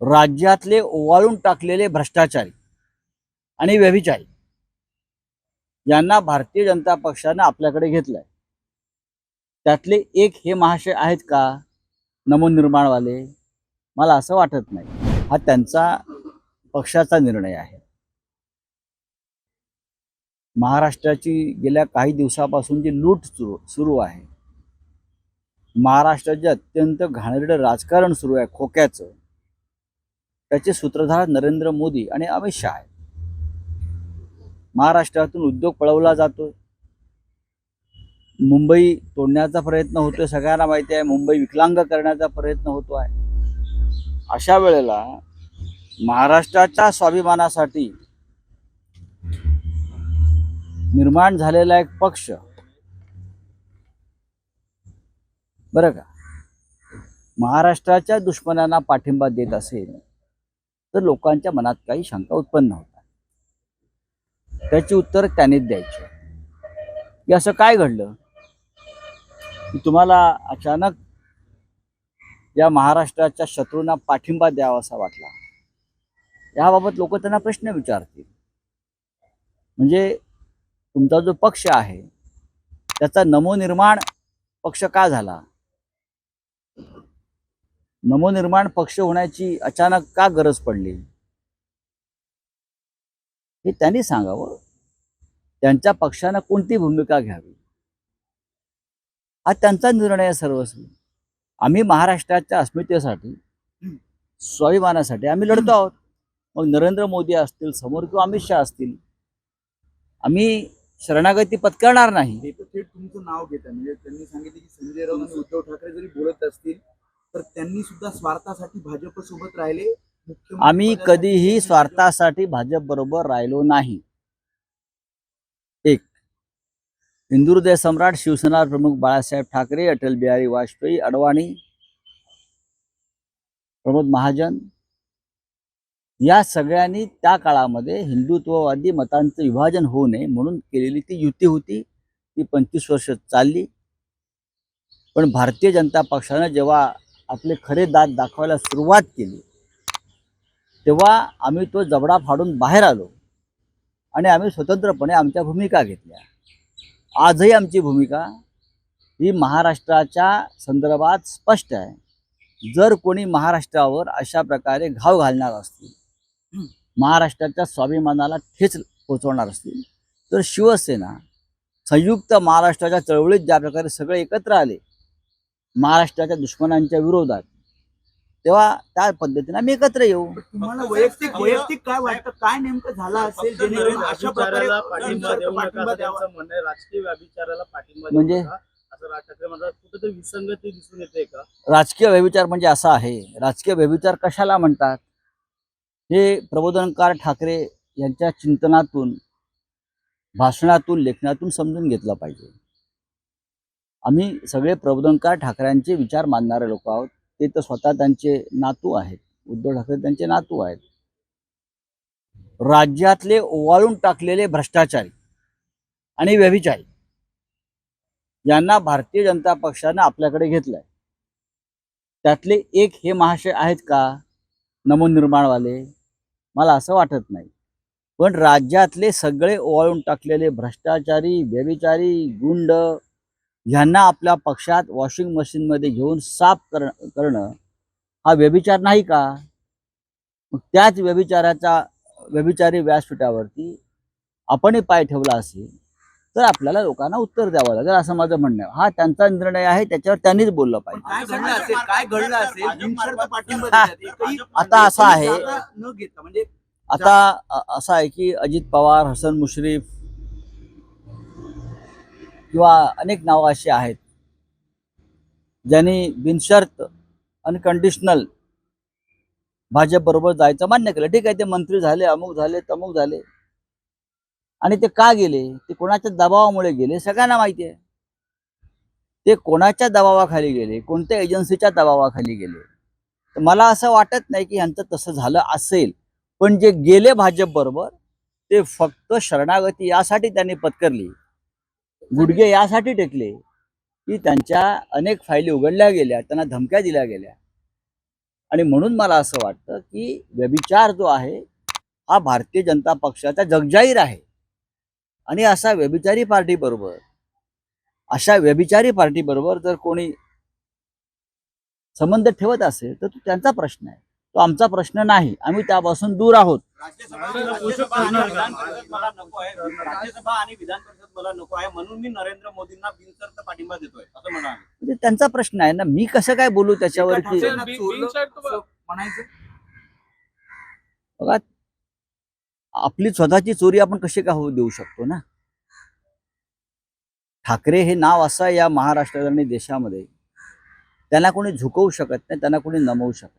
राज्यातले ओवाळून टाकलेले भ्रष्टाचारी आणि व्यभिचारी यांना भारतीय जनता पक्षानं आपल्याकडे घेतलंय. त्यातले एक हे महाशय आहेत का? नवनिर्माणवाले मला असं वाटत नाही. हा त्यांचा पक्षाचा निर्णय आहे. महाराष्ट्राची गेल्या काही दिवसापासून जी लूट सुरू सुरू आहे महाराष्ट्राचे अत्यंत घाणेरडं राजकारण सुरू आहे खोक्याचं. त्याचे सूत्रधार नरेंद्र मोदी आणि अमित शहा आहेत. महाराष्ट्रातून उद्योग पळवला जातोय. मुंबई तोडण्याचा प्रयत्न होतोय सगळ्यांना माहिती आहे. मुंबई विकलांग करण्याचा प्रयत्न होतो आहे. अशा वेळेला महाराष्ट्राच्या स्वाभिमानासाठी निर्माण झालेला एक पक्ष. बरं का? महाराष्ट्राच्या दुश्मनांना पाठिंबा देत असेल. तर लोकांच्या मनात काही शंका उत्पन्न होतात. त्याची उत्तर त्यानेच द्यायची. की असं काय घडलं? की तुम्हाला अचानक या महाराष्ट्राच्या शत्रूंना पाठिंबा द्यावा असा वाटला. याबाबत लोक त्यांना प्रश्न विचारतील. म्हणजे तुमचा जो पक्ष आहे त्याचा नमोनिर्माण पक्ष का झाला? नवनिर्माण पक्ष होण्याची अचानक का गरज पडली? हे त्यांनी सांगावं. त्यांच्या पक्षानं कोणती भूमिका घ्यावी? हा त्यांचा निर्णय आहे सर्वस्वी. आम्ही महाराष्ट्राच्या अस्मितेसाठी स्वाभिमानासाठी आम्ही लढतो आहोत. मग नरेंद्र मोदी असतील समोर किंवा अमित शहा असतील आम्ही शरणागती पत्करणार नाही. तर थेट तुमचं नाव घेतात. म्हणजे त्यांनी सांगितले की संजय राऊत आणि उद्धव ठाकरे जरी बोलत असतील तर त्यांनी सुद्धा स्वार्थासाठी भाजप सोबत राहिले. आम्ही कधीही स्वार्थासाठी भाजप बरोबर राहिलो नाही. एक. हिंदुहृदय सम्राट शिवसेना प्रमुख बाळासाहेब ठाकरे अटल बिहारी वाजपेयी अडवाणी प्रमोद महाजन या सगळ्यांनी त्या काळामध्ये हिंदुत्ववादी मतांचं विभाजन होऊ नये म्हणून केलेली ती युती होती. ती पंचवीस वर्ष चालली. पण भारतीय जनता पक्षानं जेव्हा आपले खरे दात दाखवायला सुरुवात केली. तेव्हा आम्ही तो जबडा फाडून बाहेर आलो. आणि आम्ही स्वतंत्रपणे आमच्या भूमिका घेतल्या. आजही आमची भूमिका ही महाराष्ट्राच्या संदर्भात स्पष्ट आहे. जर कोणी महाराष्ट्रावर अशा प्रकारे घाव घालणार असतील महाराष्ट्राच्या स्वाभिमानाला ठेच पोचवणार असतील तर शिवसेना संयुक्त महाराष्ट्राच्या चळवळीत ज्या प्रकारे सगळे एकत्र आले महाराष्ट्राच्या दुश्मनांच्या विरोधात. तेव्हा त्या पद्धतीने आम्ही एकत्र येऊ. तुम्हाला वैयक्तिक वैयक्तिक काय वाटतं? काय नेमकं झालं असेल जेणेकरून अशा प्रकारे व्यभिचाराला पाठिंबा देऊ नका. पाठिंबा असं द्यावा. त्यांचं म्हणणं आहे. राजकीय व्यभिचाराला पाठिंबा देऊ म्हणजे? नका. असं राज ठाकरे म्हणतात कुठेतरी विसंगती दिसून येते का? राजकीय व्यभिचार म्हणजे असा आहे. राजकीय व्यभिचार कशाला म्हणतात? हे प्रबोधनकार ठाकरे यांच्या चिंतनातून भाषणातून लेखनातून समजून घेतलं पाहिजे. आम्ही सगळे प्रबोधनकार ठाकरेंचे विचार मानणारे लोक आहोत. ते तर स्वतः त्यांचे नातू आहेत. उद्धव ठाकरे त्यांचे नातू आहेत. राज्यातले ओवाळून टाकलेले भ्रष्टाचारी आणि व्यभिचारी यांना भारतीय जनता पक्षानं आपल्याकडे घेतलंय. त्यातले एक हे महाशय आहेत का? नवनिर्माणवाले मला असं वाटत नाही. पण राज्यातले सगळे ओवाळून टाकलेले भ्रष्टाचारी व्यभिचारी गुंड ह्यांना आपल्या पक्षात वॉशिंग मशीनमध्ये घेऊन साफ कर करणं हा व्यभिचार नाही का? मग त्याच व्यभिचाराच्या व्यभिचारी व्यासपीठावरती आपणही पाय ठेवला असेल तर आपल्याला लोकांना उत्तर द्यावं लागेल. असं माझं म्हणणं आहे. हा त्यांचा निर्णय आहे त्याच्यावर त्यांनीच बोललं पाहिजे. आता असं आहे म्हणजे आता असं आहे की अजित पवार हसन मुश्रीफ किंवा अनेक नावं अशी आहेत ज्यांनी बिनशर्त अनकंडिशनल भाजप बरोबर जायचं मान्य केलं. ठीक आहे ते मंत्री झाले अमुक झाले तमुक झाले. आणि ते का गेले? ते कोणाच्या दबावामुळे गेले? सगळ्यांना माहिती आहे. ते कोणाच्या दबावाखाली गेले? कोणत्या एजन्सीच्या दबावाखाली गेले? तर मला असं वाटत नाही की ह्यांचं तसं झालं असेल. पण जे गेले भाजप बरोबर ते फक्त शरणागती यासाठी त्यांनी पत्करली. गुडघे यासाठी टेकले की त्यांच्या अनेक फायली उघडल्या गेल्या त्यांना धमक्या दिल्या गेल्या. आणि म्हणून मला असं वाटतं की व्यभिचार जो आहे हा भारतीय जनता पक्षाचा जगजाहीर आहे. आणि असा व्यभिचारी पार्टीबरोबर अशा व्यभिचारी पार्टीबरोबर जर कोणी संबंध ठेवत असेल तर तो त्यांचा प्रश्न आहे. तो आमचा प्रश्न नाही. आम्ही त्यापासून दूर आहोत. राज्यसभा राज्यसभा आणि विधान परिषद मला नको आहे. राज्यसभा आणि विधान परिषद मला नको आहे म्हणून मी नरेंद्र मोदींना पाठिंबा देतोय असं म्हणाले म्हणजे त्यांचा प्रश्न आहे ना मी कसं काय बोलू त्याच्यावरती? म्हणायचं? बघा आपली स्वतःची चोरी आपण कशी का होऊ देऊ शकतो ना? ठाकरे हे नाव असं आहे या महाराष्ट्रात आणि देशामध्ये. त्यांना कोणी झुकवू शकत नाही त्यांना कोणी नमवू शकत